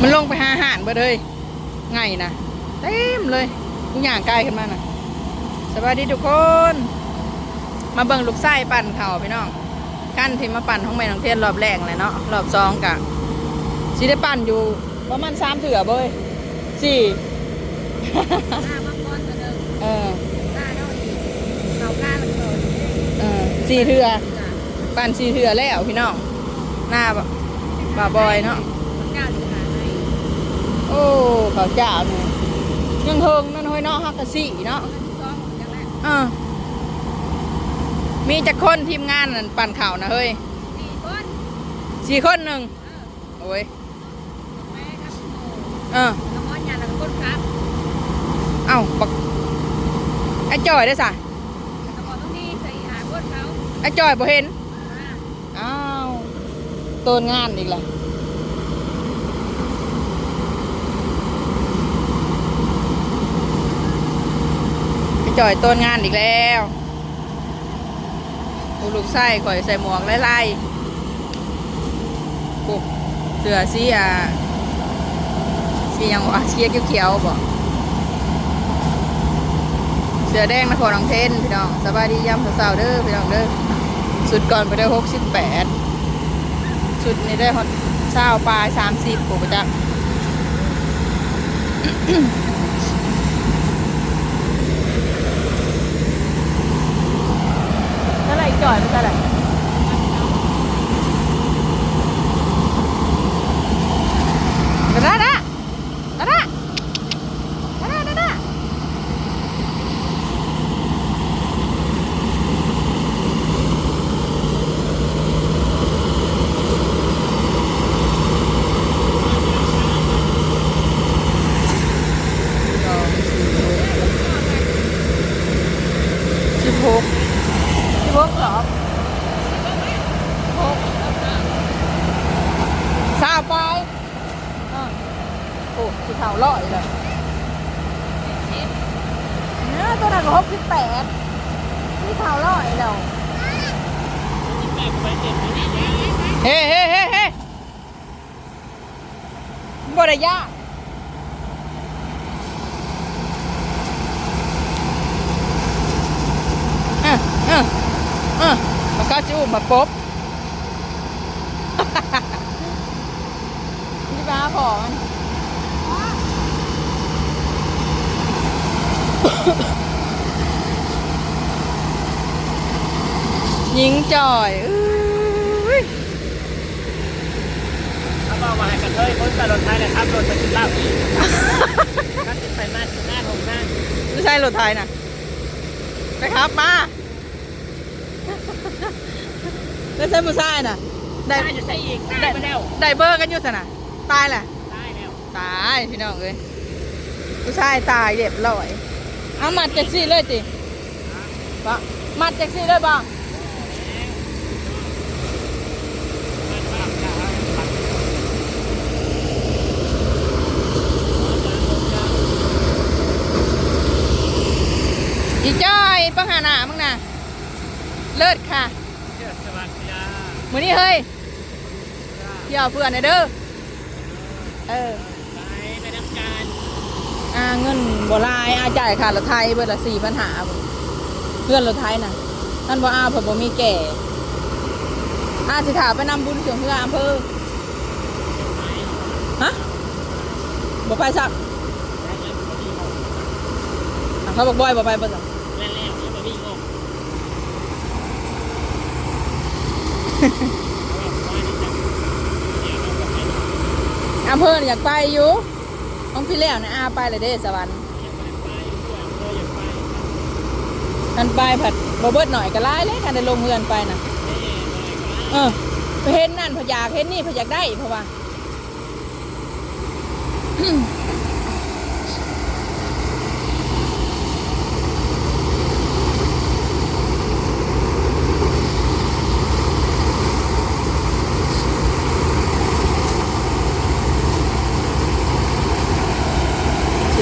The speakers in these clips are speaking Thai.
มันลงไปหาอาหารเบ่เลยไงนะเต็มเลยทุกอย่างใกล้ขึ้นมานะสวัสดีทุกคน มาเบิ่งลูกไส้ปั่นเขาพี่น้องกั้นที่มาปั่นของแม่น้องเทียนรอบแรกเลยเนาะรอบสองกะสิได้ปั่นอยู่ประมาณสามเถื่อเบยสี่ข้ามังกรตัวหนึ่งเออข้าเท่านี้เขาข้าเกินเออสี่เถื่อปั่นสี่เถื่อแล้วพี่น้องหน้าบ่บ่าบอยเนาะ มันกล้าสิหาให้ โอ้เขาเจ้าเนี่ยยังเฮิงนั่นเฮ้ยเนาะฮักกะสี่เนาะเงินซ้อมจังแรกเออมีจักคนทีมงานนั่นปั่นเข่าวนะเฮ้ยสี่คนสี่คนหนึ่งเออโอ้ยแม่ครับโอ้เออน้องอ้อนยาแล้วก็คนครับเอ้าบักไอ้จอยได้สะแต่ก่อนต้องนี่ใส่หาคนเขาไอ้จอยบ่เห็นอ่าอ้าวต้นงานอีกแล้ว จอยต้นงานอีกแล้วดูลูกไส้ข่อยใส่หมวกไล่ๆปุ๊บเสือสีอะสียังวะเชียเขียวๆบ่เสือแดงนครน้องเทนพี่น้องสบายดียามสาวๆเด้อพี่น้องเด้อสุดก่อนไปได้หกสิบแปดสุดนี้ได้ฮอตเช้าปลายสามสิบปุ๊บไปจ้ะเท่าไหร่จ่อ ยมันเท่าไหร่กระดาษอะกระดาษกระดาษกระดาษสองสี่สิบหกสิบหกเหรอสิบหกสาวไปอะโอ้สีขาวลอยเลยเนี่ยตัวนั้นก็หกสิบแปดสีขาวลอยแล้ว เฮ้เฮ้เฮ้เฮ้บ่ได้ยากอะอะอะมันก็จะอุ้มมาป๊บนี่ป้าขอมัน ยิงจ่อยอื้อเขาบอกว่าให้กระเทยคนใส่รถไทยนะครับรถจะกินเหล้าอีกถ้าติดไปมาถึงหน้าของหน้าไม่ใช่รถไทยนะไปครับมาไม่ใช่ผู้ชายน่ะได้ได้จะใช่อีกได้ไปแล้วได้เบอร์กันอยู่สนะตายแหละได้แล้วตายพี่น้องเอ้ยผู้ชายตายเรียบร้อยเอามัดแท็กซี่เลยจิปะมัดแท็กซี่เลยบ้าง อีจ้อยปังหาหนามึงน่ะ เลิศค่ะเชื่อสวัสดีามือนี้เฮ้ยเที่ยวเพื่อนหน่อยเด้อ เออไปไปน้ำการอาเงินบ่หลายอาจ่ายค่ารถไทยเบิดละสี่ปัญหาเพื่อนรถไทยน่ะท่านบ่อาเพิ่นบ่มีแก่อาสิถาไปนำบุญถึงเพื่ออำเภอฮะบ่ไปซักอะเขาบอกบ่อยบ่ไปบ่ซัก แล่นแล้วยังไม่วิ่งออก อำเภอน่ะอยากไปอยู่ต้องพี่แล้วนะอาไปเลยเด้สวรรค์กันไปผัดบเบิดหน่อยก็หลายเลยกันได้ลงเรือนไปนะเออไปเห็นนั่นพยากเห็นนี่พยากได้เพราะว่า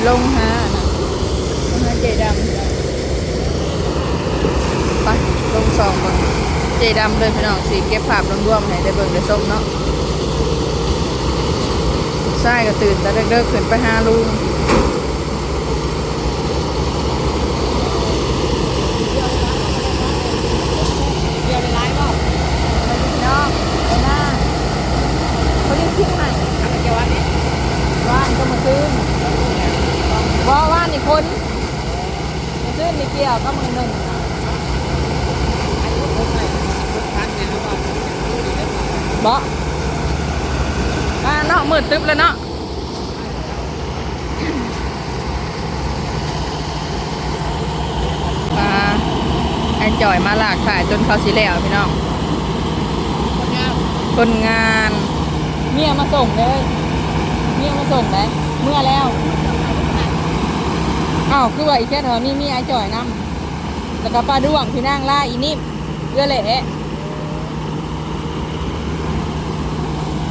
ลงหานะลงหาเจดำไปลงสองก่อนเจดำเลยพี่น้องสีเก็บภาพรวมๆให้ได้เบิ่งได้ส้มเนาะใส่ก็ตื่นแต่เด็กๆขึ้นไปหาลุงเดี๋ยวไปไล่บ่น้องไปหน้าเขาเรียกเชียงหม่ทำไปเกี่ยววันนี้ว่านก็มาซื้อ ว่าว่านอีกคนมาซื้อมีเกี่ยวก็มือหนึ่งบ่อ่าเนาะมืดตึ๊บเลยเนาะมาไอจ่อยมาหลากถ่ายจนเขาสีแล้วพี่น้องคนงามคนงาน เมียมาส่งเลย เมียมาส่งเลยเมื่อแล้ว อ้าวคือว่าอีแค่เท่านี้มีไอ้จ่อยนํแล้วก็ป้าด้วงพี่นางล่าอีนิ่มเอื้อเละ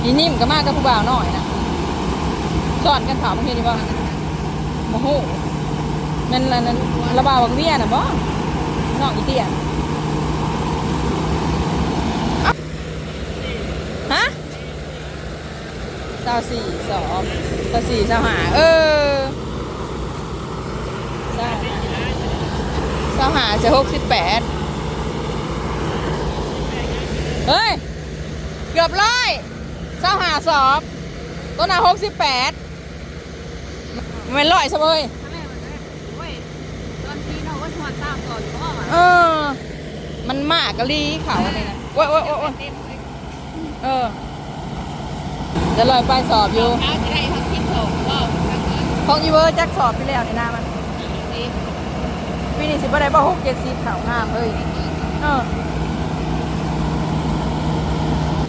อีนิ่มก็มากกับผู้บ่าวหน่อยนะสอนกันถามเพื่อนดีบ่โมโหนั่นละนั่นระบาวบักเบี้ยน่ะบ่นองอีเตี้ยฮะเศร้าสี่สองเศร้าสี่เศร้าหาเออเศร้า เศร้าหาจะหกสิบแปดเฮ้ย เกือบร้อยเศร้าหาสอบต้นหนาหกสิบแปดมันร้อยซะเว้ยทำไมมันเว้ยตอนที่เราก็ชวนทราบก่อนพ่อว่ะเออ มันมากกะลีเขาอะไรนะโอ้ยโอ้ยโอ้ยโอ้ยเต็มเลยเออจะลอยไปสอบอยู่เอาจะได้ทั้งคิดส่งก็ทั้งเงินของอีเวอร์แจ็คสอบไปแล้วในหน้ามันนี่ปี นี้สิบ่ได้บ่หกเจ็ดสิบขาวงามเอ้ยเออ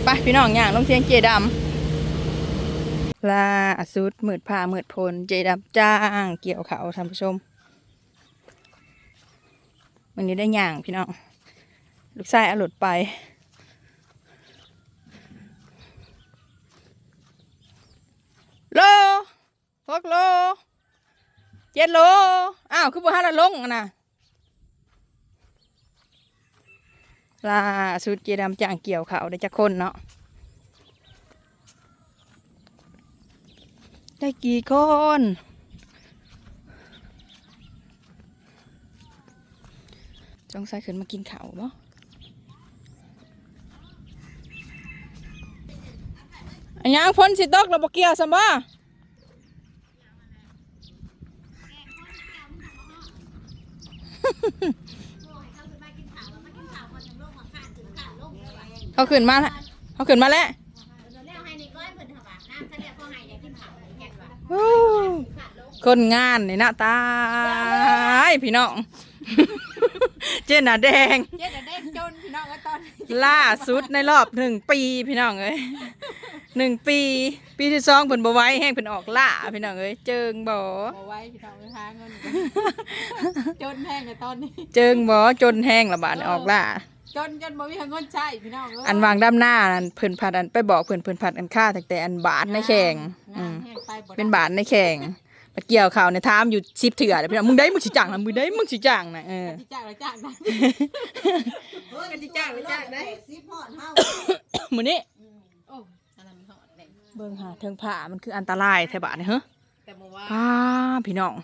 ไปพี่น้องย่างลงเทียงเจดำลาอสุดมืดผ้ามืดพลเจดำจ้างเกี่ยวเขาท่านผู้ชมวันนี้ได้ย่างพี่น้องลูกชายอรุดไปโลหกโลเจ็ดโลอ้าวคือบ่ฮันละลงนะ ล่าสุดเจดำจางเกี่ยวเขาได้จักคนเนาะได้กี่คนจงใส่ขึ้นมากินเขาบ่อันยังพ้นสิตกเราบ่เกี่ยวซะบ่ เขาขึ้นมาแล้วเขาขึ้นมาแล้วโอ้คนงานนี่นะตายพี่น้อง เจนหนาแดง เจ๊จะได้จนพี่น้องก็ตอนนี้ล่าสุดในรอบหนึ่งปีพี่น้องเอ้ยหนึ่งปี ปีที่สองเพิ่นบ่ไหว้แห้งเพิ่นออกล่าพี่น้องเอ้ยเจิงบ่เอาไว้พี่น้องไปหาเงินจนแห้งในตอนนี้ เจิงบ่จนแห้งละบาดนี้ออกล่า จนจนบ่มีเงินใช้พี่น้องเยอันวางด้านหน้านั่นเพิ่นพัดอันไปบอกเพิ่นเพิ่นพัดอันค่าตั้งแต่อันบาทในแข่งอืงานมแห้งไปบ่ได้เป็นบาทในแข่งมาเกี่ยวข่าวในทามอยู่ชิปเถื่อเลยพี่น้องมึงได้มึงสิจ้างนะมึงได้มึงสิจ้างนะเออสิจ้างหรือจ้างได้กันที่จ้างไปจ้างได้สิพอดเฮามื้อนี้โอ้อันนั้นมันหอดเลยเบิ่งหาเทิงผ้ามันคืออันตรายแท้บาดนี่เฮ้อแต่เมื่อวานป้าพี่น้อง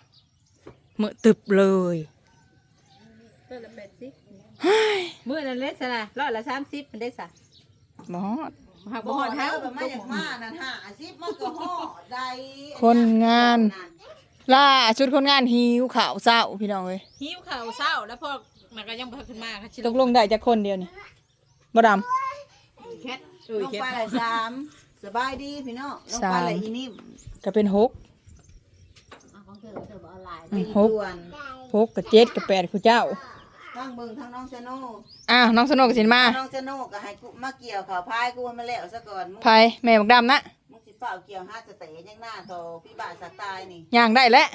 มื้อตึบเลย เพิ่นละแปดสิบ มื้อนั้นเล็ดซะนะร้อยละสามสิบมันได้ซะบ่ฮอดหักบ่บ่ฮฮออดดเฮาเฮาแบบมาจากมานั่นหาสิมันก็ฮอดได้คนงาน ล่าชุดคนงานหิวข้าวเช้าพี่น้องเอ้ยหิวข้าวเช้าแล้วพวกมันก็ยังบ่ขึ้นมาค่ะชิตกลงได้จักคนเดียวนี่บ่ดำ แคทเอลองแคทไปละสามสบายดีพี่น้องลงไปละอีนิ่มก็เป็นหกของเธอเธอบ่ออนไลน์อืมอีหกด่วนหกกับเจ็ดกับแปดคุณเจ้า ทั้งเบิ่งทั้งน้องชะโนอ้าวน้องสนุกสิมาน้องชะโนก็ให้กูมาเกี่ยวข้าวพายกูให้มาแล้วซะก่อนมึงไผแม่บักดำนะมึงสิเฝ้าเกี่ยวหาสเตยังหน้าโตพี่บ้าสักตายนี่ย่างได้แล้ว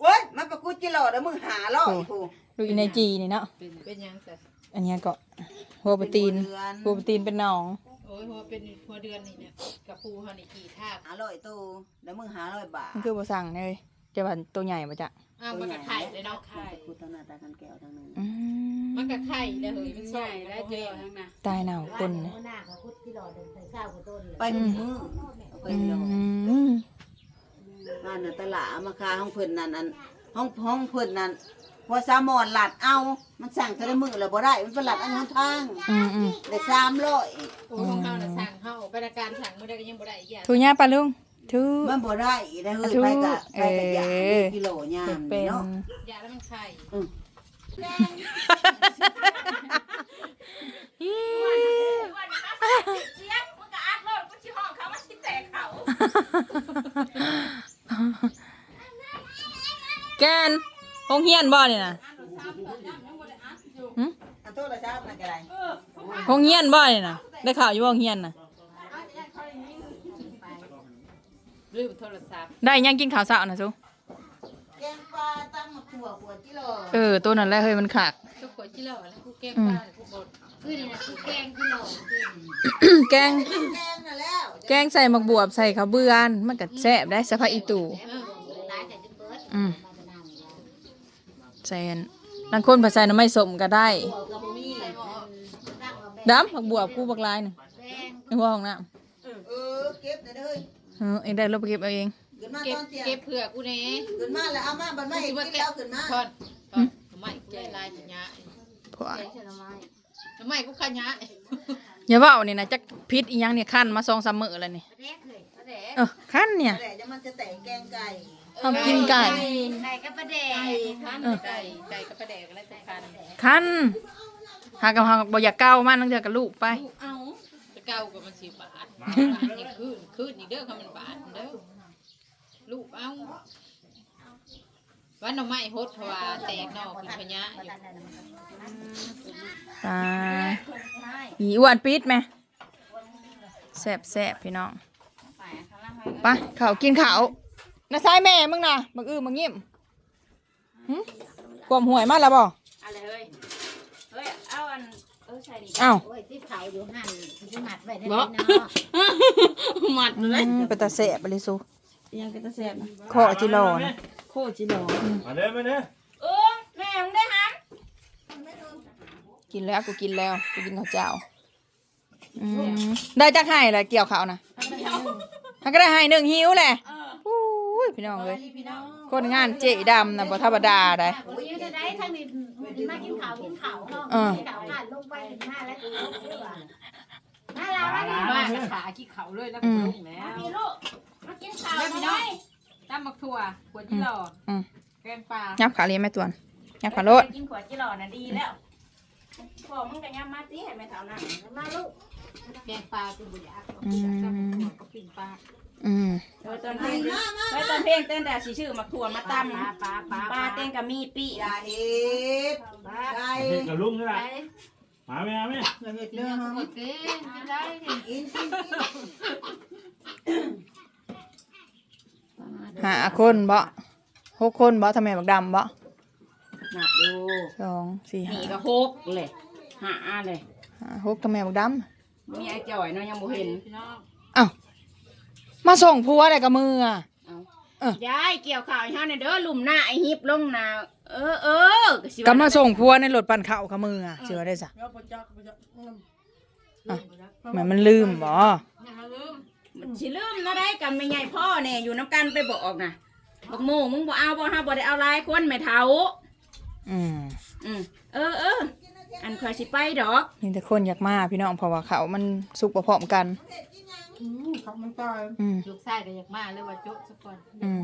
เว้ยมันประกุดจิโลเด้อมึงหาล่ออีกูดูอีในจีนี่เนาะเป็นเป็นหยังซะอันเนี้ยก็หัวปลาตีนเป็หัวเดือนหัวปลาตีนเป็นหนองโอ้ยหัวเป็นหัวเดือนนี่เนี่ยกับปูเฮานี่กี่ทากหาร้อยตูแล้วมึงหาร้อยบาทมันคือบ่สั่งเลยจะว่าตัวใหญ่บ่จ๊ะ อ้าวมันก็ไข่เลยเนาะไข่กูตั้งหน้าตากันแก้วทั้งนั้นอืมมันก็ไข่แล้วเฮ้ยมันใหญ่แล้วเจอทั้งนั้นตายหนาวคนนะไปมือเอาไปอืเดียวมบ้านน่ะตลาดเอามาคาห้องเพิ่นนั่นอันห้องห้องเพิ่นนั่นพอสามอนหลัดเอา มันสั่งเท่าได้มือแล้วบ่ได้ มันเป็นหลัดอันนู้นทางอืมอืมได้สามร้อยโอ้ของเฮาน่ะสั่งเฮาไปในการสั่งมื้อใดก็ยังบ่ได้อีกอย่างทูย่าปลาลุง ทูมันบ่ได้ได้เฮ้ยถูกไปกะไปกะยาเออ กิโลยามเป็นี่นเนาะยาแล้วมันไข่อืมแกนห้องเฮียนบ่นี่นะหึอันโทษละครับนั่นก็ได้ห้องเฮียนบ่นี่นะได้ข่าวอยู่ว่าห้องเฮียนน่ะ ลืมโทรศัพท์ได้ยังกินข้าวเช้านะซูแกงปลาตั้งมาขั่วขั่วกิโลเออตัวนั้นแหละเฮ้ยมันขาก ทุกคนที่เราแล้วกูแกงปลากูบดคือนี่นะกูแกงกูหลงแกงแกงน่ะแล้วแกงใส่หมักบวบใส่ข้าวเบือนมันก็แซ่บได้สะพะอีตู่อืมใส่อันบางคนผัดใส่น้ำไม่สมก็ได้ดำหมักบวบกูบักลายหนึ่งในหัวของน้เออเก็บได้เด้อำ เออเองได้รบไปเก็บเอาเองขึ้นมาเก็ตบอนเที่ยงเก็บเผื่อกูเนี่ยขึ้นมาแล้วเอามาบัดไม่เห็นกินแล้วขึ้นมาทอดทอดทำไมกูใจลายขยะเพราะว่าทำไมกูขยะอย่าว่านี่นะจักพิษอีหยังเนี่ยขั้นมาสองสามมื้อแล้วนี่เออขั้นเนี่ย แต่จะมันจะแต่งแกงไก่ทำกินไก่ไก่กับปลาแดกคันไก่ไก่กับปลาแดกอะไรสำคัญขั้นหากำลังบ่อยากเก้ามันตั้งแต่กับลูกไปลูกเอาจะ เก่ากับมันสิบบาทนี่คืนคืนนี่เด้อค่ะมันบาทเด้อลูกเอาวันหน่อไม้ฮดเพราะว่าแตกนอกกินขยะอยู่ตาอีอ้วนปิดไหมแซ่บแซ่บพี่น้องไปเขาวกินเขาวนะซ้ายแม่มึงนะมึงอื้อมึงยิ้มหึกลมหวยมาแล้วบ่อะไรเฮ้ยเฮ้ยเอาอันเออ ใช่ดิอ้าว โอ้ยที่ขายอยู่หั่นที่หมัดไว้ได้บ่เนาะหมัดอืเลยมเป็นตาแซ่บไปเลยสูยังเป็นตะแซ่บนะขอจิโลนะโคจิโลมาเด้อมาเด้อเออแม่มึงได้หันกินแล้วกูกินแล้วกูกินข้าวเจ้าอืมได้จักให้เลยเกี่ยวข้าวนะถ้าก็ได้ให้หนึ่งหิวแหละอุ้ยพี่น้องเลย คนงานเจ๊ดำนะบ่ธรรมดาได้โอ้ยจะได้ทางนี้มากินข้าวกินข้าวเนาะเออกินข้าวกันลงไปถึงหน้าแล้วกินข้าวเด้อน่ารักไหมมากระขาขี้เขาเลยแล้วก็ลงแล้วพี่ลูกมากินข้าวแล้วพี่น้น้อองยตำบักถั่วขวดยี่หลอดอืมแกงปลายับขาเรียนแม่ตวนยับขาโลดกินขวดจิหล่อน่ะดีแล้วพอมึงก็ยังมาตีให้แม่เท่านั้นมาลูกแกงปลาเป็นบุญยากอืมตำบักถั่วก็ปิ้งปลา อืมโดยตอนเพลงโดยตอนเพลงเต้นแต่สีชื่อมาถั่วมาตำปลาปลาปลาปลาเต้นกับมีปีอย่าเฮ็ดไก่เด็กกับลุงนี่แหละมาไหมมาไหมอย่าเฮ็ดเรื่องหมดเด้กินได้ดิกินกินกินหาคนบ่หกคนบ่ทำไมบักดำบ่หนักดูสองสี่หนีห้าก็หกเลยหาเลยหาหกทำไมบักดมีไอ้จ่อยเนาะยังบ่เห็นพี่น้องำอ้าว มาส่งผัวอะไรกับมืออะยายเกี่ยวข่าวให้เฮาเนี่ยเด้อลุ่มหน้าไอ้ฮิปลงหน้าเออเออสิก็มาส่งผัวในรถปั่นข้าวกับมืออะเชื่อได้จ้ะอะแม่มันลืมบ่อย่าลืมสิลืมเนาะได้กันไม่ใหญ่พ่อเนี่ยอยู่น้ำกันไปบอกน่ะบอกโมมึงบ่เอาบ่เฮาบ่ได้เอาหลายคนแม่เฒ่าอืมอืมเออเอออันคอยสิไปดอก นี่แต่คนอยากมาพี่น้องเพราะว่าเขาวมันสุกบ่พร้อมกัน เขามันตายอืม ลูกชายก็อยากมาเลยว่าโจ๊ะสักก่อนอืม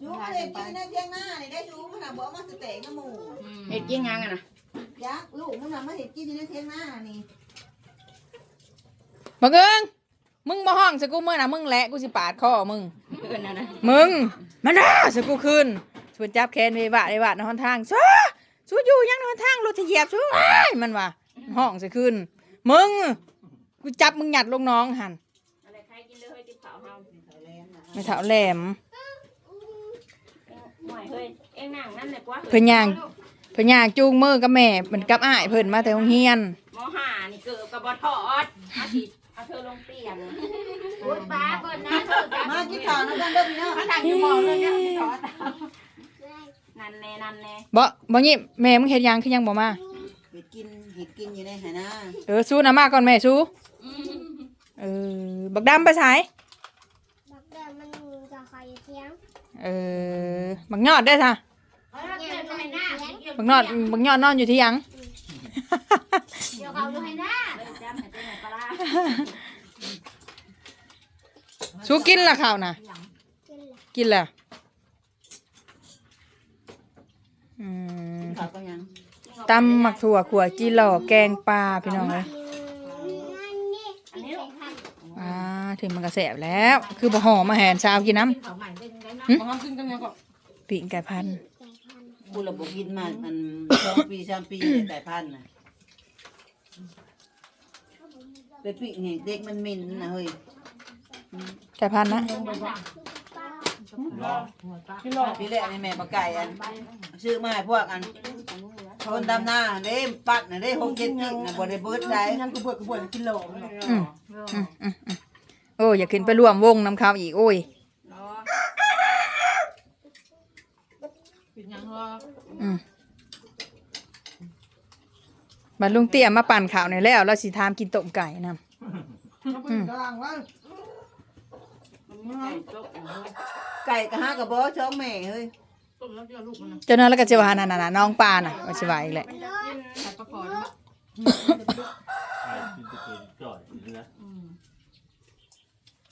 ชูไม่ได้กินนะเที่ยงหน้านี่ได้ชูมันน่ะบอกมาสเต็กน้ำหมูอืมเฮ็ดกินหยังอะนะยักษ์ลูกมันน่ะมาเห็ดกินอยู่ในเที่ยงหน้านี่บักเอิงมึงมาห้องสกูเมื่อนะมึงแหละกูสิปาดคอมึงเอิ้นน่ะนะมึงมันน่าสกูขึ้นชวนจับแขนเวบะเวบะในหนทางสู้สู้อยู่ยังในหนทางรถจะเหยียบสู้อ้ายมันว่าห้องสิขึ้น มึง กูจับมึงหยัดลงน้องหัน ไม่เท่าแหลมเฮ้ยเอ็งนั่งนั่นแหละกว่าเพิ่นย่างเพิ่นย่างจูงมือกับแม่เหมือนกับอ้ายเพิ่นมาแต่โรงเรียนมหานี่เกิดกับบ่ทอดอาสิเอาเธอลงเตียงพูดป้าก่อนนะเธอจ้ะมากินข้าวน้ำกันเด้อพี่น้องมาทางอยู่มอเลยเนี่ยทอดนั่นแน่นั่นแน่บ่บ่ยิแม่มึงเฮ็ดหยังคือยังบ่มาเห็ดกินเห็ดกินอยู่ในไหนาเออสู้นะมาก่อนแม่สู้เออบักดำไปไสบักดำ มันมีกับใครเทียง เออบักยอดได้ซะเนี่ยมันเป็นเทียงบักยอดบักยอดนอนอยู่ที่หยังเดี๋ยวเขาดูให้หน้าจำให้เป็นปลาสู้กินละข้าวน่ะกินละกินแล้วอืมเขาก็ยังตำหมักถั่วขัวจีหล่อแกงปลาพี่น้องเลยอันนี้อันนี้ใส่ผักอ่าถึงมันกระแสบแล้ว คือบ่ห่อมาแหนชาวกินน้เขาใหม่เป็นไงนะบางครั้งกินกันเนี่ยก็ำปีกไก่พันธุ์ใส่ผักกูระบบกินมาอันสองปีสามปีแต่พันธุ์น่ะไปปิเห็นเด็กมันมินนะเฮ้ยไก่พันธุ์นะปีแรกนี่แม่ปลาไก่อันซื้อมาให้พวกอันคนดำหน้าเด้ปัดน่ะเด้หกเจ็ดกิกน่ะบ่ได้เบิดได้ยังกูเบิดกูเบิดกิโลอืมอืมอืมอืมโอ้ยอย่าขึ้นไปร่วมวงน้ำข้าวอีกโอ้ย เป็นหยังรออืมบัดลุงเตี้ยมาปั่นข่าวในอยแล้ว เราสิทามกินต้มไก่นำอืมไก่ก็หากระบอกช่องแม่เฮ้ยต้มแล้วเดี๋ยวลูกมันนะเจ้านั้นแล้วก็จะว่านั่นน่ะน้องปลาน่ะว่าสิว่าอีกแหละ ใส่ปลาคอนะใช่กินไปเกินจ่อยนี่นะอืม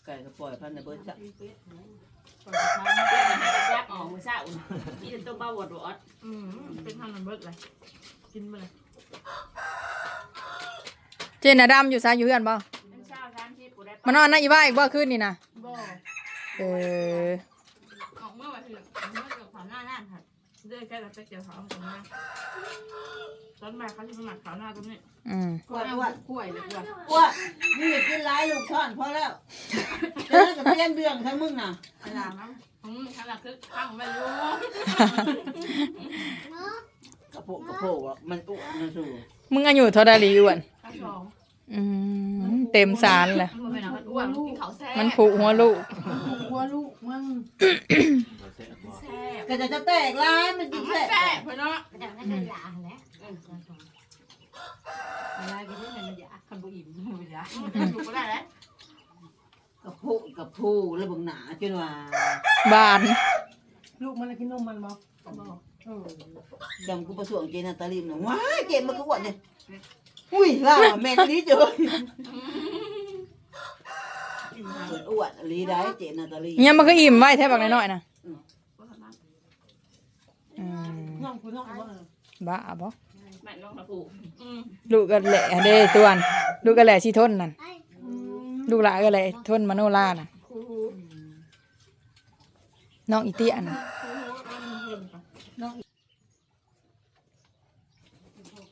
ไก่ก็ปล่อยพันธุ์ในเบิดจ้ะ ยักออกมือเศร้ามีแต่ตัวเบาหวดหวดอืมเป็นทางนั้นเบิดเลยกินไปเลยเจนน่ะดำอยู่ซะอยู่เฮือนบ่เป็นเศร้าสามสิบกูได้มานอนนะอีว่าอีกบ่คืนนี่นะบ่เออออกเมื่อวันที่เมื่อเกี่ยวขาวหน้าหน้าค่ะเดินแค่เราไปเกี่ยวขาวตรงนี้ตอนบ่ายเขาจะสมัครขาวหน้าตรงนี้อืมกวดกวดกล้วยเลยกล้วยกวดนี่กินหลายลูกช้อนพอแล้วจะ นั่นก็เปลี่ยนเรื่องทั้งมึงน่ะเวลามั้งผมขนาดคือข้างไม่รู้เนาะกระโปงกระโปงอะมันอ้วนนะสูมึงอายุเท่าใดลีอ้วนข้างสองอืมเต็มสารแหละมันเป็นอะไรอ้วนกินเขาแซ่มันผูกหัวลูกหัวลูกมันเราเสร็จแล้วแซ่บก็จะจะแตกร้ายมันกินมันแตกแซ่บเพื่อนเนาะแต่ไม่ได้หลาแหละเวลากินนี่มันยาคันบุอิ่มมันยาอยู่ก็ได้แล้ว กระโปงกระพูแล้วบังหนาจนว่าบานลูกมันกินนมมันบ่จำกูประสวงเจนาตาลิมนะว้ายเจ็บมันก็อ้วนเนี่ยอุ้ยล่าแม่คนนี้เจอเปิดอ้วนอลีได้เจนาตาลีเนี่ยมันก็อิ่มไว้แทบบักน้อยๆนะอืมน้องกูน้องบ่บ้าบ่แม่น้องมาผูกอืมลูกก็แหละเด้ตวนลูกก็แหละสิทนนั่น ลูกหลานก็แหละทนมโนราน่ะน้องอีเตี้ยน่ะ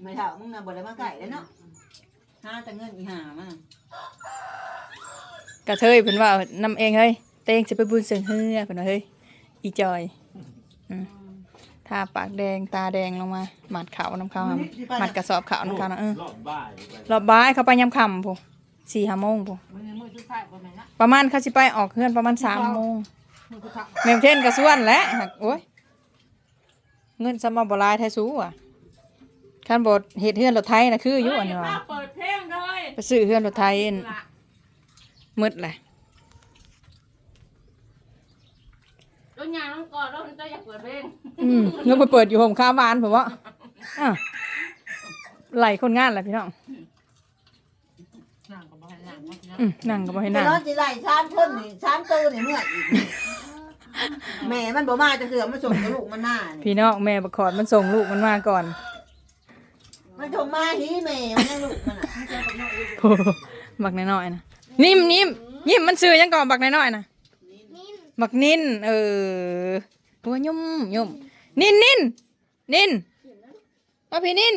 ไม่เท่ามึงน่ะบ่ได้มาไก่เลยเนาะหาแต่เงินอีห่ามันกระเทยเพิ่นว่านํเองเฮ้ยเตงสิไปบุญเสิงเฮือเพิ่นว่าเฮ้ยอีจอยอืมทาปากแดงตาแดงลงมาหมัดขาวน้ำขาวหมัดกระสอบขาวน้ำขาวนะเออรอบบ่ายไปรอบบ่ายเขาไปยามค่ำพู สี่ห้าโมงพูมันยังมือทุกท่ายประมาณนั้นประมาณเขาสิไปออกเฮือนประมาณสามโมงมือทุกท่ายแมวเทนกระส่วนแหล้วหักโอ้ยเงินสมาบหลายไทยสูอะคันบดเหตุเฮือนรถไทยนะคืออยู่อันนี้ว่าเปิดเพลงเลยไปซื้อเฮือนรถไทยอั่นมืดแหละรถยางต้องกอดรถมันจะอยากเปิดเพลงอืมเงินไปเปิดอยู่โฮมค้าบ้านผมว่าอะไหลคนงานแหละพี่น้องนั่งกับบ้านนั่งนะ อืมนั่งก็บ่ให้ไปนั่งนอนสิไล่ชามคนนี่ชามโตนี่เมื่ออีกแม่มันบ่มาจะเถื่อมันส่งกับลูกมันหน้านี่พี่น้องแม่บักขอดมันส่งลูกมันมาก่อนมันส่งมาหีแม่มันยังลูกมันอะโอ้โหบักน้อยๆนะนิ่มนิ่มนิ่มมันซื้อยังก่อนบักน้อยๆนะนิ่มบักนินเออตัวยุ่มยุ่มนินนินนินมาพี่นินน